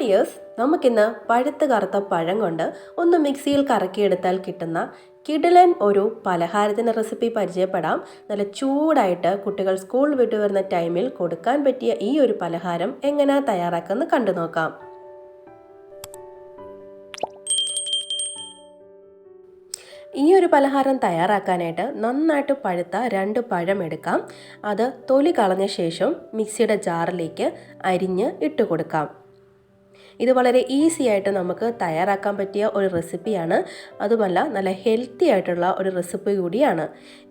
Dears നമുക്കിന്ന് പഴുത്ത് കറുത്ത പഴം കൊണ്ട് ഒന്ന് മിക്സിയിൽ കറക്കിയെടുത്താൽ കിട്ടുന്ന കിടിലൻ ഒരു പലഹാരത്തിന്റെ റെസിപ്പി പരിചയപ്പെടാം. നല്ല ചൂടായിട്ട് കുട്ടികൾ സ്കൂൾ വിട്ടു വരുന്ന ടൈമിൽ കൊടുക്കാൻ പറ്റിയ ഈ ഒരു പലഹാരം എങ്ങനെയാണ് തയ്യാറാക്കുന്നത് കണ്ടു നോക്കാം. ഈ ഒരു പലഹാരം തയ്യാറാക്കാനായിട്ട് നന്നായിട്ട് പഴുത്ത രണ്ട് പഴം എടുക്കാം. അത് തൊലി കളഞ്ഞ ശേഷം മിക്സിയുടെ ജാറിലേക്ക് അരിഞ്ഞ് ഇട്ട് കൊടുക്കാം. ഇത് വളരെ ഈസി ആയിട്ട് നമുക്ക് തയ്യാറാക്കാൻ പറ്റിയ ഒരു റെസിപ്പിയാണ് അതുമല്ല നല്ല ഹെൽത്തി ആയിട്ടുള്ള ഒരു റെസിപ്പി കൂടിയാണ്.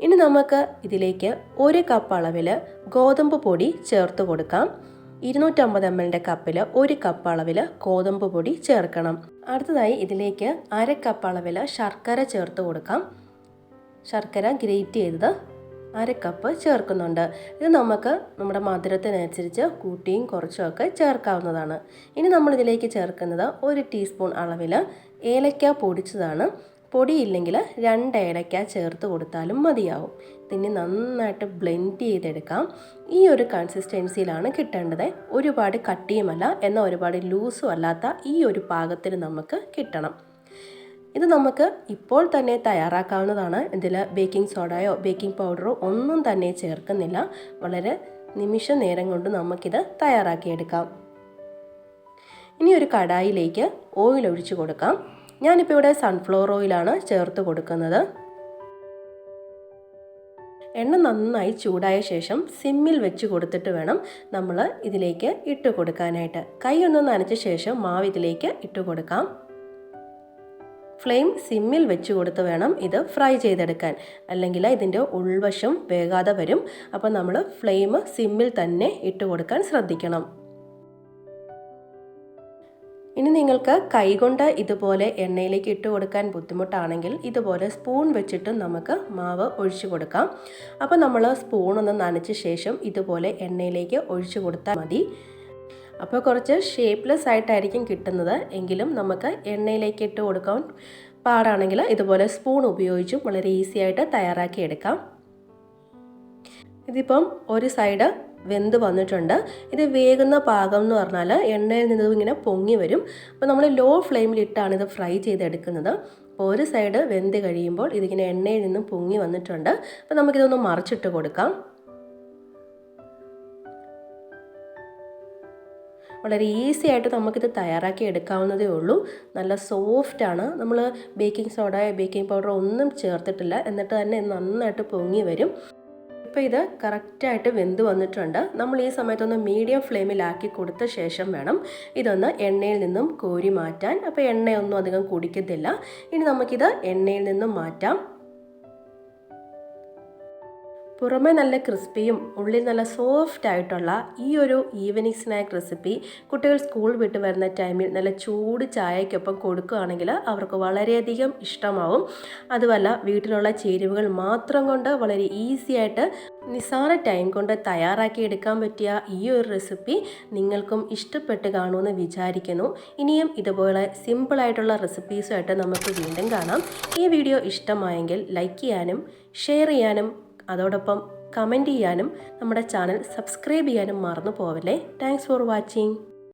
ഇനി നമുക്ക് ഇതിലേക്ക് ഒരു കപ്പ് അളവിൽ ഗോതമ്പ് പൊടി ചേർത്ത് കൊടുക്കാം. ഇരുന്നൂറ്റമ്പത് എം എല്ലിന്റെ കപ്പിൽ ഒരു കപ്പ് അളവിൽ ഗോതമ്പ് പൊടി ചേർക്കണം. അടുത്തതായി ഇതിലേക്ക് അര കപ്പ് അളവിൽ ശർക്കര ചേർത്ത് കൊടുക്കാം. ശർക്കര ഗ്രേറ്റ് ചെയ്തത് അര കപ്പ് ചേർക്കുന്നുണ്ട്. ഇത് നമുക്ക് നമ്മുടെ മധുരത്തിനനുസരിച്ച് കൂട്ടിയും കുറച്ചുമൊക്കെ ചേർക്കാവുന്നതാണ്. ഇനി നമ്മൾ ഇതിലേക്ക് ചേർക്കുന്നത് ഒരു ടീസ്പൂൺ അളവിൽ ഏലക്ക പൊടിച്ചതാണ്. പൊടിയില്ലെങ്കിൽ രണ്ട് ഏലക്ക ചേർത്ത് കൊടുത്താലും മതിയാവും. പിന്നെ നന്നായിട്ട് ബ്ലെൻഡ് ചെയ്തെടുക്കാം. ഈ ഒരു കൺസിസ്റ്റൻസിയിലാണ് കിട്ടേണ്ടത്. ഒരുപാട് കട്ടിയുമല്ല എന്നാൽ ഒരുപാട് ലൂസും അല്ലാത്ത ഈ ഒരു പാകത്തിന് നമുക്ക് കിട്ടണം. ഇത് നമുക്ക് ഇപ്പോൾ തന്നെ തയ്യാറാക്കാവുന്നതാണ്. ഇതിൽ ബേക്കിംഗ് സോഡയോ ബേക്കിംഗ് പൗഡറോ ഒന്നും തന്നെ ചേർക്കുന്നില്ല. വളരെ നിമിഷ നേരം കൊണ്ട് നമുക്കിത് തയ്യാറാക്കിയെടുക്കാം. ഇനി ഒരു കടായിലേക്ക് ഓയിൽ ഒഴിച്ചു കൊടുക്കാം. ഞാനിപ്പോൾ ഇവിടെ സൺഫ്ലവർ ഓയിലാണ് ചേർത്ത് കൊടുക്കുന്നത്. എണ്ണ നന്നായി ചൂടായ ശേഷം സിമ്മിൽ വെച്ച് കൊടുത്തിട്ട് വേണം നമ്മൾ ഇതിലേക്ക് ഇട്ട് കൊടുക്കാനായിട്ട്. കൈ ഒന്ന് നനച്ച ശേഷം മാവ് ഇതിലേക്ക് ഇട്ട് കൊടുക്കാം. ഫ്ലെയിം സിമ്മിൽ വെച്ച് കൊടുത്ത് വേണം ഇത് ഫ്രൈ ചെയ്തെടുക്കാൻ. അല്ലെങ്കിൽ ഇതിന്റെ ഉൾവശം വേകാതെ വരും. അപ്പോൾ നമ്മൾ ഫ്ലെയിം സിമ്മിൽ തന്നെ ഇട്ട് കൊടുക്കാൻ ശ്രദ്ധിക്കണം. ഇനി നിങ്ങൾക്ക് കൈകൊണ്ട് ഇതുപോലെ എണ്ണയിലേക്ക് ഇട്ട് കൊടുക്കാൻ ബുദ്ധിമുട്ടാണെങ്കിൽ ഇതുപോലെ സ്പൂൺ വെച്ചിട്ട് നമുക്ക് മാവ് ഒഴിച്ചു കൊടുക്കാം. അപ്പോൾ നമ്മൾ സ്പൂൺ ഒന്ന് നനച്ച ശേഷം ഇതുപോലെ എണ്ണയിലേക്ക് ഒഴിച്ചു കൊടുത്താൽ മതി. അപ്പോൾ കുറച്ച് ഷേപ്പ്ലെസ് ആയിട്ടായിരിക്കും കിട്ടുന്നത്. എങ്കിലും നമുക്ക് എണ്ണയിലേക്ക് ഇട്ട് കൊടുക്കാൻ പാടാണെങ്കിൽ ഇതുപോലെ സ്പൂൺ ഉപയോഗിച്ചും വളരെ ഈസി ആയിട്ട് തയ്യാറാക്കി എടുക്കാം. ഇതിപ്പം ഒരു സൈഡ് വെന്ത് വന്നിട്ടുണ്ട്. ഇത് വേകുന്ന പാകം എന്ന് പറഞ്ഞാൽ എണ്ണയിൽ നിന്ന് ഇങ്ങനെ പൊങ്ങി വരും. അപ്പോൾ നമ്മൾ ലോ ഫ്ലെയിമിലിട്ടാണ് ഇത് ഫ്രൈ ചെയ്തെടുക്കുന്നത്. അപ്പോൾ ഒരു സൈഡ് വെന്ത് കഴിയുമ്പോൾ ഇതിങ്ങനെ എണ്ണയിൽ നിന്നും പൊങ്ങി വന്നിട്ടുണ്ട്. അപ്പോൾ നമുക്കിതൊന്ന് മറിച്ചിട്ട് കൊടുക്കാം. വളരെ ഈസി ആയിട്ട് നമുക്കിത് തയ്യാറാക്കി എടുക്കാവുന്നതേ ഉള്ളൂ. നല്ല സോഫ്റ്റാണ് നമ്മൾ ബേക്കിംഗ് സോഡ ബേക്കിംഗ് പൗഡർ ഒന്നും ചേർത്തിട്ടില്ല. എന്നിട്ട് തന്നെ നന്നായിട്ട് പൊങ്ങി വരും. ഇപ്പോൾ ഇത് കറക്റ്റായിട്ട് വെന്ത് വന്നിട്ടുണ്ട്. നമ്മൾ ഈ സമയത്തൊന്ന് മീഡിയം ഫ്ലെയിമിലാക്കി കൊടുത്ത ശേഷം വേണം ഇതൊന്ന് എണ്ണയിൽ നിന്നും കോരി മാറ്റാൻ. അപ്പോൾ എണ്ണയൊന്നും അധികം കുടിക്കത്തില്ല. ഇനി നമുക്കിത് എണ്ണയിൽ നിന്നും മാറ്റാം. പുറമേ നല്ല ക്രിസ്പിയും ഉള്ളിൽ നല്ല സോഫ്റ്റ് ആയിട്ടുള്ള ഈ ഒരു ഈവനിങ് സ്നാക്ക് റെസിപ്പി കുട്ടികൾ സ്കൂൾ വിട്ട് വരുന്ന ടൈമിൽ നല്ല ചൂട് ചായക്കൊപ്പം കൊടുക്കുകയാണെങ്കിൽ അവർക്ക് വളരെയധികം ഇഷ്ടമാവും. അതുമല്ല വീട്ടിലുള്ള ചേരുവകൾ മാത്രം കൊണ്ട് വളരെ ഈസി ആയിട്ട് നിസ്സാര ടൈം കൊണ്ട് തയ്യാറാക്കി എടുക്കാൻ പറ്റിയ ഈ ഒരു റെസിപ്പി നിങ്ങൾക്കും ഇഷ്ടപ്പെട്ട് കാണുമെന്ന് വിചാരിക്കുന്നു. ഇനിയും ഇതുപോലെ സിമ്പിളായിട്ടുള്ള റെസിപ്പീസുമായിട്ട് നമുക്ക് വീണ്ടും കാണാം. ഈ വീഡിയോ ഇഷ്ടമായെങ്കിൽ ലൈക്ക് ചെയ്യാനും ഷെയർ ചെയ്യാനും അതോടൊപ്പം കമന്റ് ചെയ്യാനും നമ്മുടെ ചാനൽ സബ്സ്ക്രൈബ് ചെയ്യാനും മറന്നു പോവല്ലേ. Thanks for watching